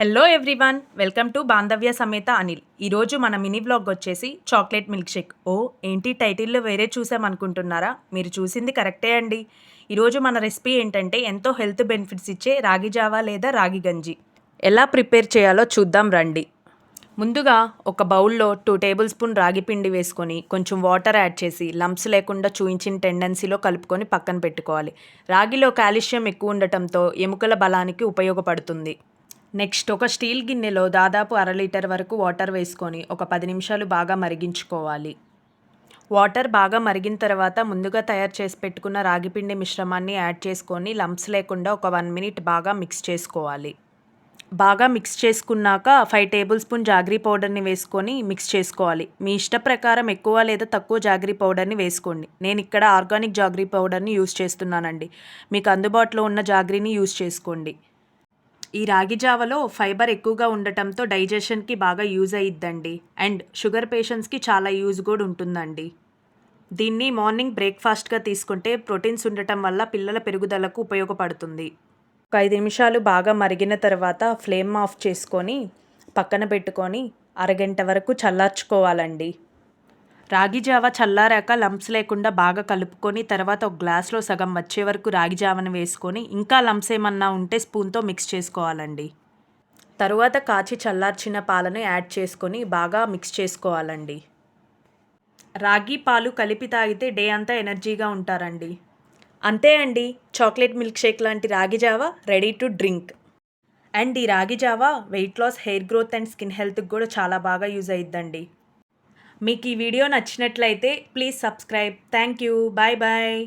Hello everyone welcome to Bandhavya సమేత అనిల్ ఈరోజు మన mini blog వచ్చేసి చాక్లెట్ మిల్క్ షేక్ ఓ ఏంటి టైటిల్లో వేరే చూసామనుకుంటున్నారా మీరు చూసింది కరెక్టే అండి. ఈరోజు మన రెసిపీ ఏంటంటే ఎంతో హెల్త్ బెనిఫిట్స్ ఇచ్చే రాగి జావా లేదా రాగి గంజి. ఎలా ప్రిపేర్ చేయాలో చూద్దాం రండి. ముందుగా ఒక బౌల్లో టూ టేబుల్ స్పూన్ రాగి పిండి వేసుకొని కొంచెం వాటర్ యాడ్ చేసి లంప్స్ లేకుండా చూయించిన టెండెన్సీలో కలుపుకొని పక్కన పెట్టుకోవాలి. రాగిలో కాల్షియం ఎక్కువ ఉండటంతో ఎముకల బలానికి ఉపయోగపడుతుంది. నెక్స్ట్ ఒక స్టీల్ గిన్నెలో దాదాపు అర లీటర్ వరకు వాటర్ వేసుకొని ఒక పది నిమిషాలు బాగా మరిగించుకోవాలి. వాటర్ బాగా మరిగిన తర్వాత ముందుగా తయారు చేసి పెట్టుకున్న రాగిపిండి మిశ్రమాన్ని యాడ్ చేసుకొని లంప్స్ లేకుండా ఒక వన్ మినిట్ బాగా మిక్స్ చేసుకోవాలి. బాగా మిక్స్ చేసుకున్నాక ఫైవ్ టేబుల్ స్పూన్ జాగ్రీ పౌడర్ని వేసుకొని మిక్స్ చేసుకోవాలి. మీ ఇష్ట ప్రకారం ఎక్కువ లేదా తక్కువ జాగ్రీ పౌడర్ని వేసుకోండి. నేను ఇక్కడ ఆర్గానిక్ జాగ్రీ పౌడర్ని యూస్ చేస్తున్నానండి. మీకు అందుబాటులో ఉన్న జాగ్రీని యూస్ చేసుకోండి. ఈ రాగి జావలో ఫైబర్ ఎక్కువగా ఉండటంతో డైజెషన్కి బాగా యూజ్ అయ్యిద్దండి అండ్ షుగర్ పేషెంట్స్కి చాలా యూజ్ కూడా ఉంటుందండి. దీన్ని మార్నింగ్ బ్రేక్ఫాస్ట్గా తీసుకుంటే ప్రోటీన్స్ ఉండటం వల్ల పిల్లల పెరుగుదలకు ఉపయోగపడుతుంది. ఒక ఐదు నిమిషాలు బాగా మరిగిన తర్వాత ఫ్లేమ్ ఆఫ్ చేసుకొని పక్కన పెట్టుకొని అరగంట వరకు చల్లార్చుకోవాలండి. రాగి జావ చల్లారాక లంప్స్ లేకుండా బాగా కలుపుకొని తర్వాత ఒక గ్లాస్లో సగం వచ్చే వరకు రాగి జావను వేసుకొని ఇంకా లంప్స్ ఏమన్నా ఉంటే స్పూన్తో మిక్స్ చేసుకోవాలండి. తరువాత కాచి చల్లార్చిన పాలను యాడ్ చేసుకొని బాగా మిక్స్ చేసుకోవాలండి. రాగి పాలు కలిపి తాగితే డే అంతా ఎనర్జీగా ఉంటారండి. అంతే అండి చాక్లెట్ మిల్క్ షేక్ లాంటి రాగి జావా రెడీ టు డ్రింక్. అండ్ ఈ ragi Java weight loss hair growth and skin హెల్త్కి కూడా చాలా బాగా యూజ్ అయిద్దండి. మీకు ఈ వీడియో నచ్చినట్లయితే please subscribe. Thank you. Bye bye.